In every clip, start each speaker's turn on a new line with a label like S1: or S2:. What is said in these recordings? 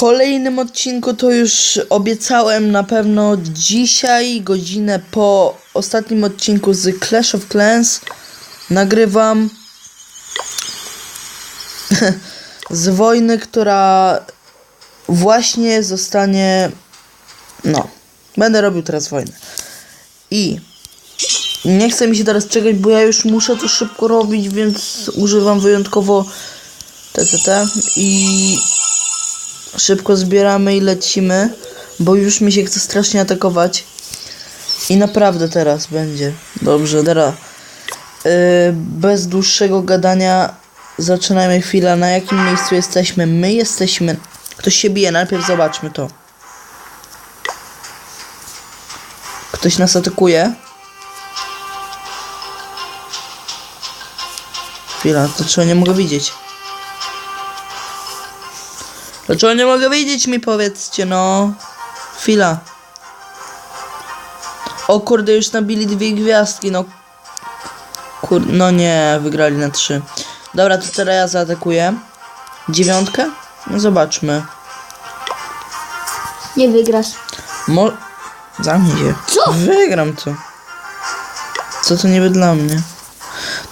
S1: kolejnym odcinku to już obiecałem na pewno dzisiaj, godzinę po ostatnim odcinku z Clash of Clans nagrywam z wojny, która właśnie zostanie no, będę robił teraz wojnę. I nie chcę mi się teraz czekać, bo ja już muszę to szybko robić, więc używam wyjątkowo TTT i szybko zbieramy i lecimy, bo już mi się chce strasznie atakować. I naprawdę teraz będzie. Dobrze, teraz. Yy, bez dłuższego gadania zaczynajmy chwilę. Na jakim miejscu jesteśmy? My jesteśmy. Ktoś się bije, najpierw zobaczmy to. Ktoś nas atakuje. Chwila, to czego nie mogę widzieć? Dlaczego nie mogę widzieć mi powiedzcie, no? Chwila. O kurde, już nabili dwie gwiazdki, no. Kur... No nie, wygrali na trzy. Dobra, to teraz ja zaatakuję. Dziewiątkę? No zobaczmy.
S2: Nie wygrasz.
S1: Mo... Zamknij się.
S2: Co?
S1: Wygram to. Co to niby dla mnie?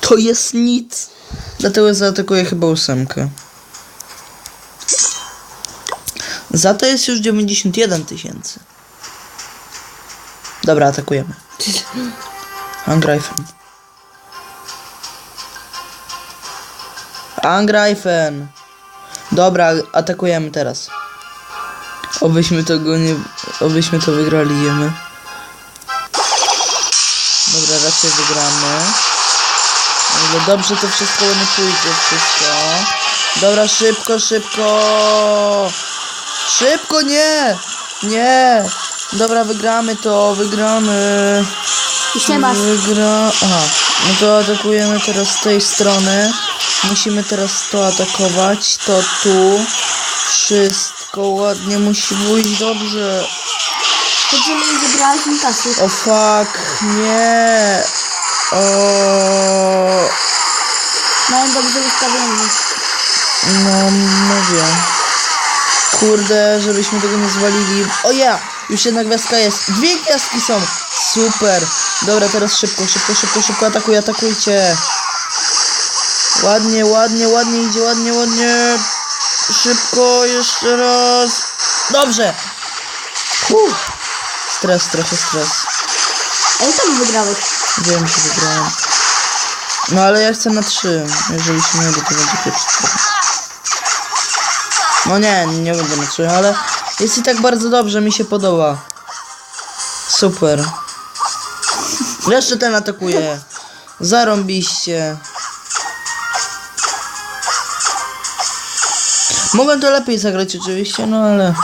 S1: To jest nic. Dlatego zaatakuję chyba ósemkę. Za to jest już 91 tysięcy. Dobra, atakujemy. Angreifen. Angreifen. Dobra, atakujemy teraz. Obyśmy tego nie... Obyśmy to wygrali, jemy. Dobra, raczej wygramy. Ale dobrze to wszystko nie pójdzie, wszystko. Dobra, szybko, szybko! Szybko, nie! Nie! Dobra, wygramy to, wygramy.
S2: Już nie masz.
S1: Wygra... Aha, no to atakujemy teraz z tej strony. Musimy teraz to atakować, to tu. Wszystko ładnie musi pójść dobrze.
S2: Będziemy nie zebrałeś mi kasy.
S1: O fuck, nie. O,
S2: Mają dobrze ustawienie.
S1: no mówię. Kurde, żebyśmy tego nie zwalili. O ja, już jedna gwiazdka jest. Dwie gwiazdki są. Super. Dobra, teraz szybko, szybko, szybko, szybko atakuj, atakujcie. Ładnie, ładnie, ładnie idzie, ładnie, ładnie. Szybko, jeszcze raz. Dobrze. Uff. Stres, trochę stres.
S2: Ale tam wygrałeś.
S1: Wiem, że wygrałem. No ale ja chcę na trzy. Jeżeli się nie uda, to będzie trochę. No nie, nie będę trzy, ale jest i tak bardzo dobrze, mi się podoba. Super. Jeszcze ten atakuje. Zarąbiście. Mogę to lepiej zagrać oczywiście, no ale...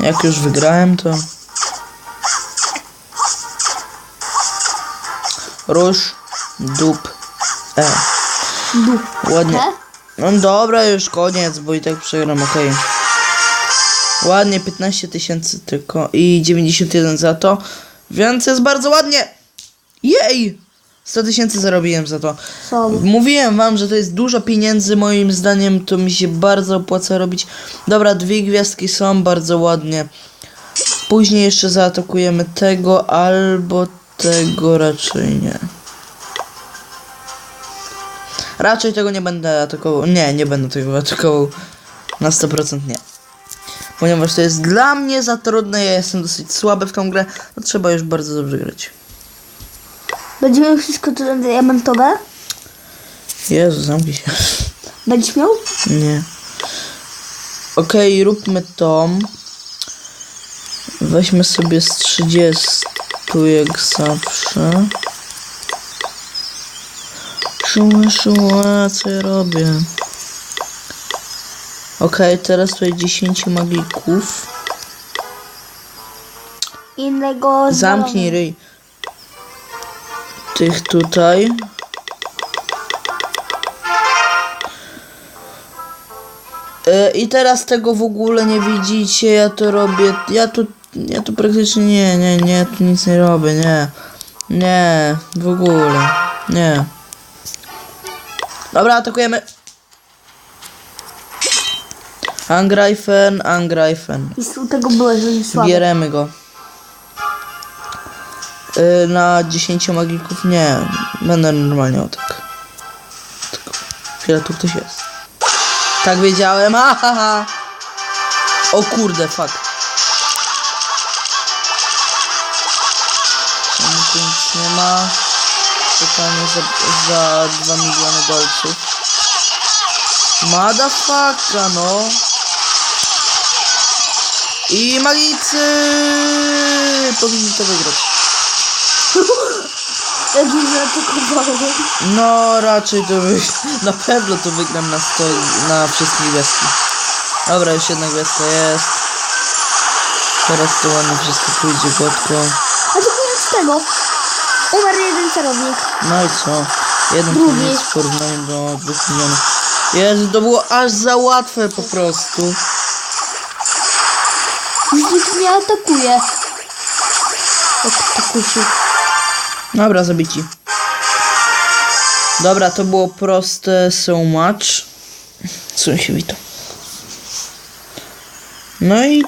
S1: Jak już wygrałem, to... Róż, dup, e.
S2: Dup.
S1: Ładnie. No dobra, już koniec, bo i tak przegram, okej. Ładnie, 15 tysięcy tylko i 91 za to, więc jest bardzo ładnie. Jej! 100 tysięcy zarobiłem za to. Mówiłem wam, że to jest dużo pieniędzy, moim zdaniem to mi się bardzo opłaca robić. Dobra, dwie gwiazdki są, bardzo ładnie. Później jeszcze zaatakujemy tego albo tego raczej nie. Raczej tego nie będę atakował. Nie, nie będę tego atakował. Na 100% nie. Ponieważ to jest dla mnie za trudne, ja jestem dosyć słaby w tą grę, to trzeba już bardzo dobrze grać.
S2: Będziemy miał wszystko to diamentowe?
S1: Jezu, zamknij się.
S2: Będziesz miał?
S1: Nie. Okej, róbmy to. Weźmy sobie z 30 jak zawsze. Szuła, szuła, co ja robię? Okej, teraz tutaj 10 magików.
S2: Innego
S1: Zamknij ryj. Tych tutaj. E, I teraz tego w ogóle nie widzicie, ja to robię, ja tu, ja tu praktycznie nie, nie, nie, tu nic nie robię, nie. Nie, w ogóle, nie. Dobra, atakujemy. Angreifen, Angreifen.
S2: I u tego byłeś, że słaby.
S1: Bieremy go. Y, na 10 magików nie. Będę normalnie o tak. Tylko chwilę tu ktoś jest. Tak wiedziałem. Ahaha. O kurde, fuck. Nic nie ma? Pytanie za, za 2 miliony dolców. Motherfucka, no. I magicy powinni to wygrać.
S2: Jak już zaatakowałem.
S1: No raczej to wy... Na pewno to wygram na sto... na wszystkich gwiazdki. Dobra, już jedna gwiazdka jest. Teraz to ładnie wszystko pójdzie gładko.
S2: A co koniec tego? Umarł jeden celownik.
S1: No i co? Jeden
S2: Drugi.
S1: koniec w porównaniu do dwóch milionów. Jezu, to było aż za łatwe po prostu.
S2: Już nikt mnie atakuje. Jak to kusi.
S1: Dobra, zabici. Dobra, to było proste so much. Sąsiewito. No i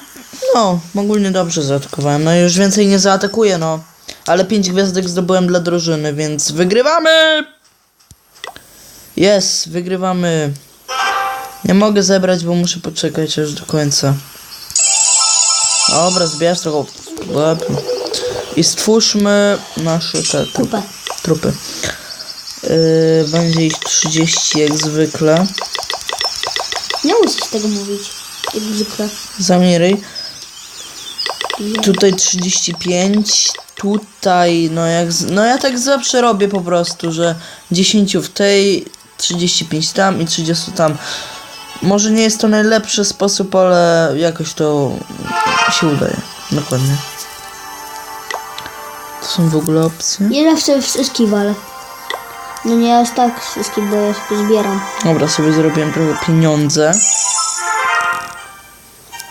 S1: no, ogólnie dobrze zaatakowałem. No i już więcej nie zaatakuję, no. Ale 5 gwiazdek zdobyłem dla drużyny, więc wygrywamy! Jest, wygrywamy. Nie mogę zebrać, bo muszę poczekać aż do końca. Dobra, zbierz trochę. I stwórzmy nasze te,
S2: Kupę.
S1: trupy. Yy, będzie ich 30 jak zwykle.
S2: Nie musisz tego mówić. Jak zwykle.
S1: Zamiry. Tutaj 35. Tutaj, no jak. No ja tak zawsze robię po prostu, że 10 w tej, 35 tam i 30 tam. Może nie jest to najlepszy sposób, ale jakoś to się udaje. Dokładnie. To są w ogóle opcje.
S2: Nie zawsze wszystkich walę. No nie aż tak wszystkich, bo ja sobie zbieram.
S1: Dobra, sobie zrobiłem trochę pieniądze.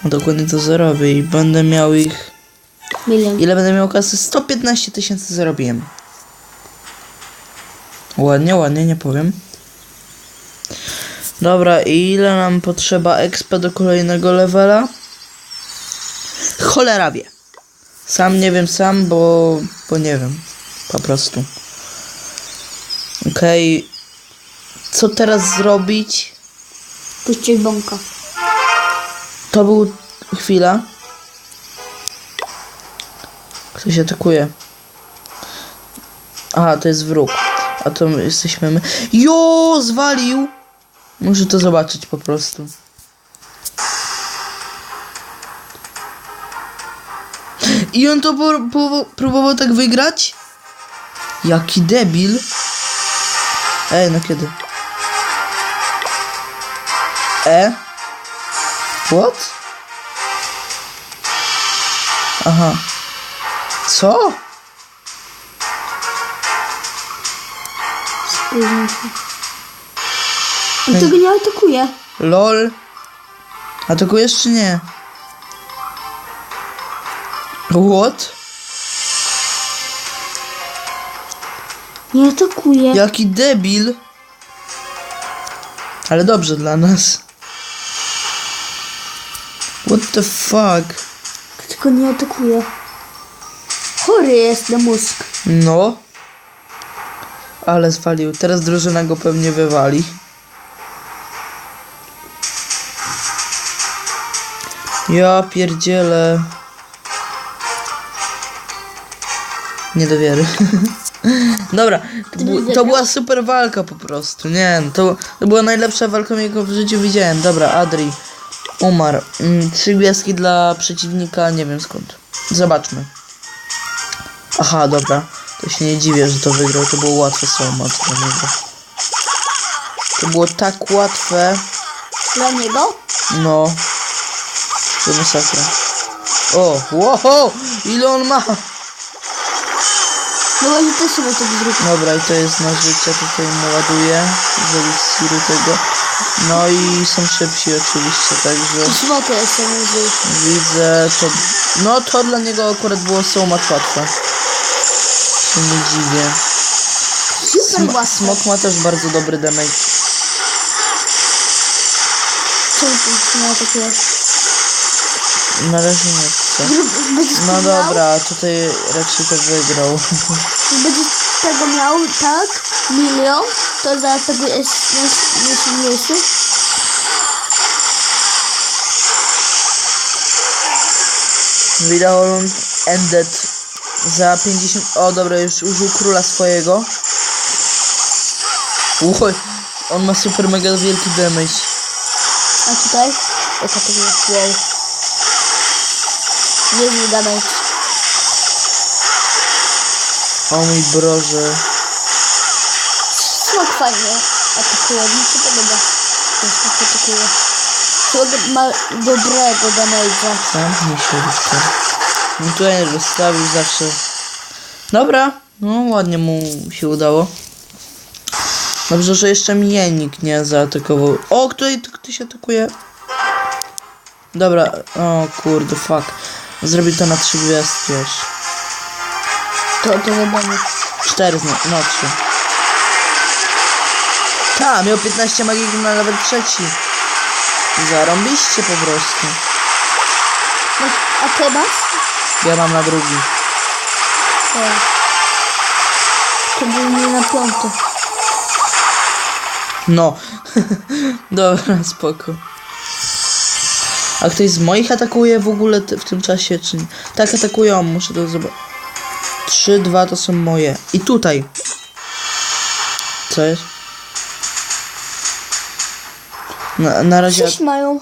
S1: Dokładnie to zarobię i będę miał ich.
S2: Milion.
S1: Ile będę miał kasy? 115 tysięcy zarobiłem. Ładnie, ładnie, nie powiem. Dobra, i ile nam potrzeba expa do kolejnego levela? Cholera wie. Sam nie wiem sam, bo, bo nie wiem. Po prostu. Okej. Co teraz zrobić?
S2: Puścić bąka.
S1: To był chwila. Ktoś atakuje. Aha, to jest wróg. A to my jesteśmy my. Jo, zwalił! Muszę to zobaczyć po prostu. I on to próbował tak wygrać? Jaki debil. Ej, no kiedy? E? What? Aha. Co?
S2: Się. On tego nie atakuje.
S1: LOL. Atakujesz czy nie? What?
S2: Nie atakuje.
S1: Jaki debil. Ale dobrze dla nas. The fuck?
S2: Tylko nie atakuje. Chory jest na mózg.
S1: No. Ale zwalił. Teraz drużyna go pewnie wywali. Ja pierdzielę. Nie do wiary. Dobra, to, bu- to była super walka po prostu. Nie, no, to, to była najlepsza walka, jaką w życiu widziałem. Dobra, Adri umarł. Mm, trzy gwiazdki dla przeciwnika, nie wiem skąd. Zobaczmy. Aha, dobra. To się nie dziwię, że to wygrał. To było łatwe słowo dla niego. To było tak łatwe.
S2: Dla niego?
S1: No. To masakra. O, wow! Ile on ma?
S2: No właśnie też sobie to zrób.
S1: Dobra, i to jest na życie. Tutaj mu ładuję. Z eliksiru tego. No i są szybsi oczywiście, także
S2: jestem
S1: widzę to. No to dla niego akurat było so much łatwe. Się nie dziwię.
S2: Super
S1: Sm- smok ma też bardzo dobry damage.
S2: Czemu ty nie atakujesz?
S1: Na razie nie chcę. No dobra, tutaj raczej to wygrał.
S2: Będziesz tego miał, tak? Milion, to zaatakujesz najsilniejszy.
S1: Video ended za 50... O dobra, już użył króla swojego. Oj, on ma super mega wielki damage.
S2: A tutaj? Jaka to jest? Wow. Niezły damage.
S1: O mój broże.
S2: Smok fajnie atakuje, mi się podoba. Jest tak atakuje. Smok ma dobrego damage'a.
S1: Się Wiktor. No tutaj rozstawił zawsze. Dobra, no ładnie mu się udało. Dobrze, że jeszcze mnie nikt nie zaatakował. O, tutaj ktoś atakuje. Dobra, o kurde, fuck. Zrobił to na trzy gwiazdki aż.
S2: To, to wiadomo.
S1: Cztery, zna- no trzy. Ta, miał 15 magii na level trzeci. Zarąbiście po prostu.
S2: No, a ty masz?
S1: Ja mam na drugi.
S2: Tak. To był nie na piąty.
S1: No. Dobra, spoko. A ktoś z moich atakuje w ogóle w tym czasie, czy nie? Tak, atakują, muszę to zobaczyć. 3, 2 to są moje. I tutaj. Co jest? Na, na razie.
S2: Sześć mają.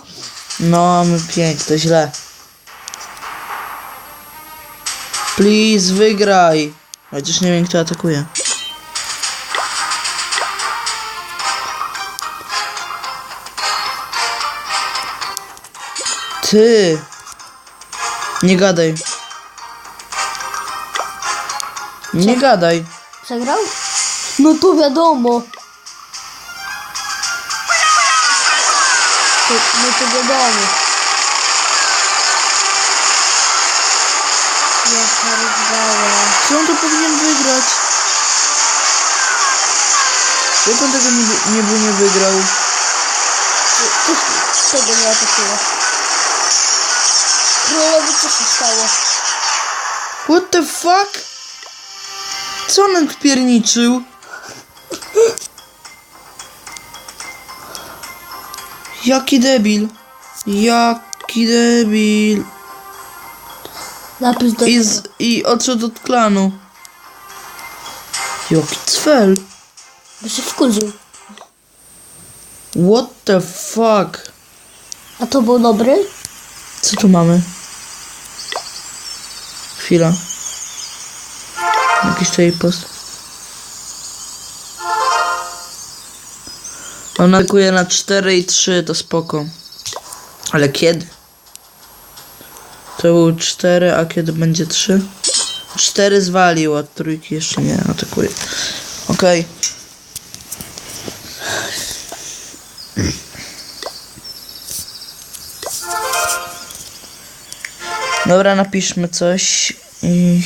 S1: No, mamy 5, to źle. Please, wygraj. Chociaż nie wiem, kto atakuje. Ty. Nie gadaj. Nie gadaj.
S2: Przegrał? No to wiadomo. No to wiadomo. Jaka rozwała.
S1: Czy on to powinien wygrać? Jak on tego niby, niby nie wygrał?
S2: Tego nie atakuje. Królowi co się stało?
S1: What the fuck? Co on odpierniczył? Jaki debil. Jaki debil.
S2: Napis do
S1: I, z, I odszedł od klanu. Jaki cfel.
S2: By się wkurzył.
S1: What the fuck?
S2: A to był dobry?
S1: Co tu mamy? Chwila. Jakiś tutaj post. On atakuje na 4 i 3, to spoko. Ale kiedy? To był 4, a kiedy będzie 3? 4 zwalił, a trójki jeszcze nie atakuje. Okej. Dobra, napiszmy coś i...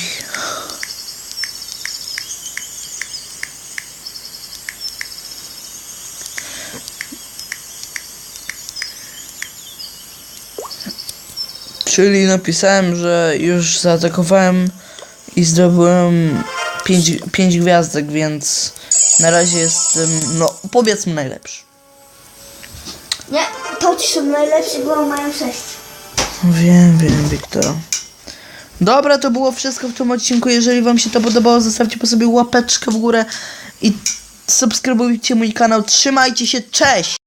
S1: Czyli napisałem, że już zaatakowałem i zdobyłem 5 pięć, pięć gwiazdek, więc na razie jestem, no powiedzmy najlepszy.
S2: Nie, to ci są najlepsi, bo mają sześć.
S1: Wiem, wiem, Wiktor. Dobra, to było wszystko w tym odcinku. Jeżeli wam się to podobało, zostawcie po sobie łapeczkę w górę i subskrybujcie mój kanał. Trzymajcie się, cześć!